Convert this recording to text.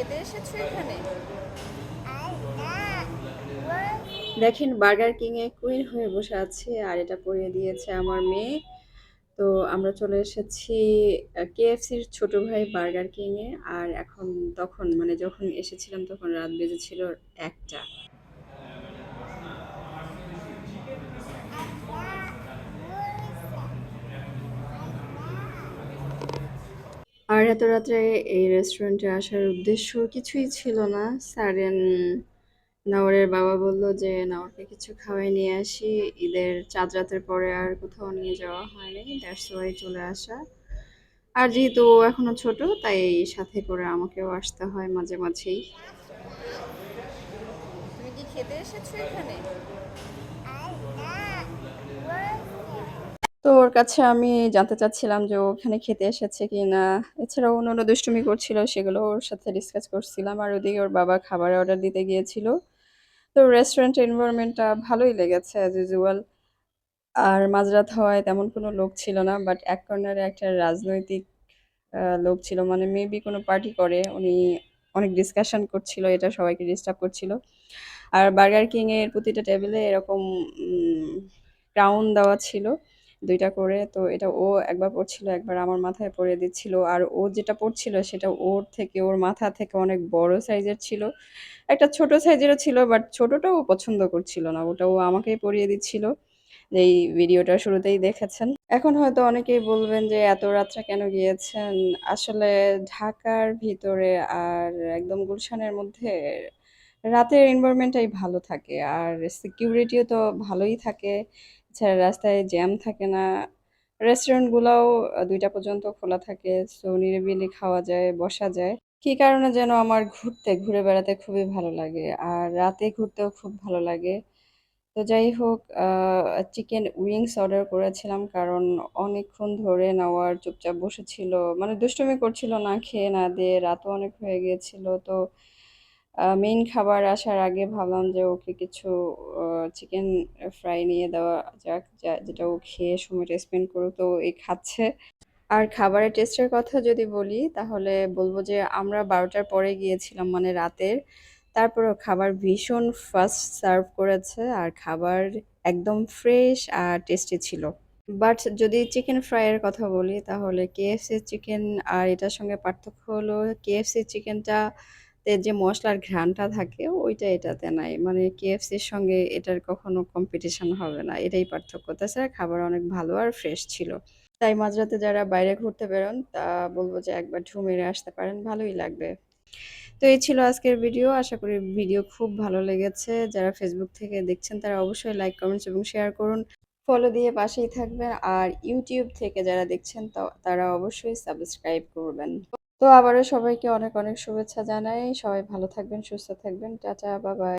খেতে এসেছ এখানে? দেখেন বার্গার কিং এ কুইন হয়ে বসে আছে আর এটা পরিয়ে দিয়েছে আমার মেয়ে। তো আমরা চলে এসেছি কেএফসির ছোট ভাই বার্গার কিং এ। আর এখন তখন মানে যখন এসেছিলাম তখন রাত বেজেছিল একটা। আর এত রাত্রে এই রেস্টুরেন্টে আসার উদ্দেশ্য কিছুই ছিল না। সারেন নাওরের বাবা বলল যে নাওরকে কিছু খাওয়াই নিয়ে আসি। ঈদের চাঁদ রাতের পরে আর কোথাও নিয়ে যাওয়া হয়নি। দ্যাটস ওয়াই চলে আসা। আর যেহেতু ও এখনও ছোট তাই সাথে করে আমাকেও আসতে হয় মাঝে মাঝেই। খেতে এসেছ এখানে? তো ওর কাছে আমি জানতে চাচ্ছিলাম যে ওখানে খেতে এসেছে কি না এছাড়াও অন্য অন্য দুষ্টুমি করছিল, সেগুলো ওর সাথে ডিসকাস করছিলাম। আর ওদিকে ওর বাবা খাবার অর্ডার দিতে গিয়েছিল। তো রেস্টুরেন্ট এনভায়রনমেন্টটা ভালোই লেগেছে অ্যাজ ইউজুয়াল আর মাঝরাত হওয়ায় তেমন কোনো লোক ছিল না বাট এক কর্নারে একটা রাজনৈতিক লোক ছিল। মানে মেবি কোনো পার্টি করে, উনি অনেক ডিসকাশন করছিল, এটা সবাইকে ডিস্টার্ব করছিল। আর বার্গার কিং এর প্রতিটা টেবিলে এরকম ক্রাউন দেওয়া ছিল। দুইটা করে। তো এটা ও একবার পড়ছিল, একবার আমার মাথায় পরিয়ে দিচ্ছিল। আর ও যেটা পড়ছিল সেটা ওর থেকে, ওর মাথা থেকে অনেক বড় সাইজের ছিল। একটা ছোট সাইজেরও ছিল, বাট ছোটটাও ও পছন্দ করছিল না। ওটা ও আমাকেই পরিয়ে দিচ্ছিল। এই ভিডিওটা শুরুতেই দেখেছেন। এখন হয়তো অনেকেই বলবেন যে, এত রাত্রে কেন গিয়েছেন? আসলে ঢাকার ভিতরে আর একদম গুলশানের মধ্যে রাতের এনভায়রনমেন্টটাই ভালো থাকে। আর সিকিউরিটিও তো ভালোই থাকে। এছাড়া রাস্তায় জ্যাম থাকে না। রেস্টুরেন্টগুলোও দুইটা পর্যন্ত খোলা থাকে। সো নিরিবিলি খাওয়া যায়, বসা যায়। কী কারণে যেন আমার ঘুরতে, ঘুরে বেড়াতে খুবই ভালো লাগে। আর রাতে ঘুরতেও খুব ভালো লাগে। তো যাই হোক চিকেন উইংস অর্ডার করেছিলাম কারণ অনেকক্ষণ ধরে নেওয়ার চুপচাপ বসেছিল। মানে দুষ্টুমি করছিল না, খেয়ে না দিয়ে রাতও অনেক হয়ে গিয়েছিল। তো মেইন খাবার আসার আগে ভাবলাম যে ওকে কিছু চিকেন ফ্রাই নিয়ে দেওয়া যাক যেটা ও খেয়ে সময়টা স্পেন্ড করুক, তো এই খাচ্ছে। আর খাবারের টেস্টের কথা যদি বলি, তাহলে বলব যে আমরা বারোটার পরে গিয়েছিলাম মানে রাতের। তারপরেও খাবার ভীষণ ফাস্ট সার্ভ করেছে, আর খাবার একদম ফ্রেশ আর টেস্টি ছিল। বাট যদি চিকেন ফ্রাইয়ের কথা বলি, তাহলে কেএফসি চিকেন আর এটার সঙ্গে পার্থক্য হলো কেএফসি চিকেনটা তে যে মশলার ঘ্রাণটা থাকে, ওইটা এটাতে নাই। মানে কেএফসির সঙ্গে এটার কখনো কম্পিটিশন হবে না, এটাই পার্থক্য। তাছাড়া খাবার অনেক ভালো আর ফ্রেশ ছিল। তাই মাঝরাতে যারা বাইরে ঘুরতে বেরোন, তা বলব যে একবার ঢু মেরে আসতে পারেন, ভালোই লাগবে। তো এই ছিল আজকের ভিডিও আশা করি ভিডিও খুব ভালো লেগেছে। যারা ফেসবুক থেকে দেখছেন, তারা অবশ্যই লাইক কমেন্টস এবং শেয়ার করুন। ফলো দিয়ে পাশেই থাকবেন, আর ইউটিউব থেকে যারা দেখছেন তারা অবশ্যই সাবস্ক্রাইব করবেন। তো আবারও সবাইকে অনেক অনেক শুভেচ্ছা জানাই। সবাই ভালো থাকবেন সুস্থ থাকবেন। টাটা বাবাই।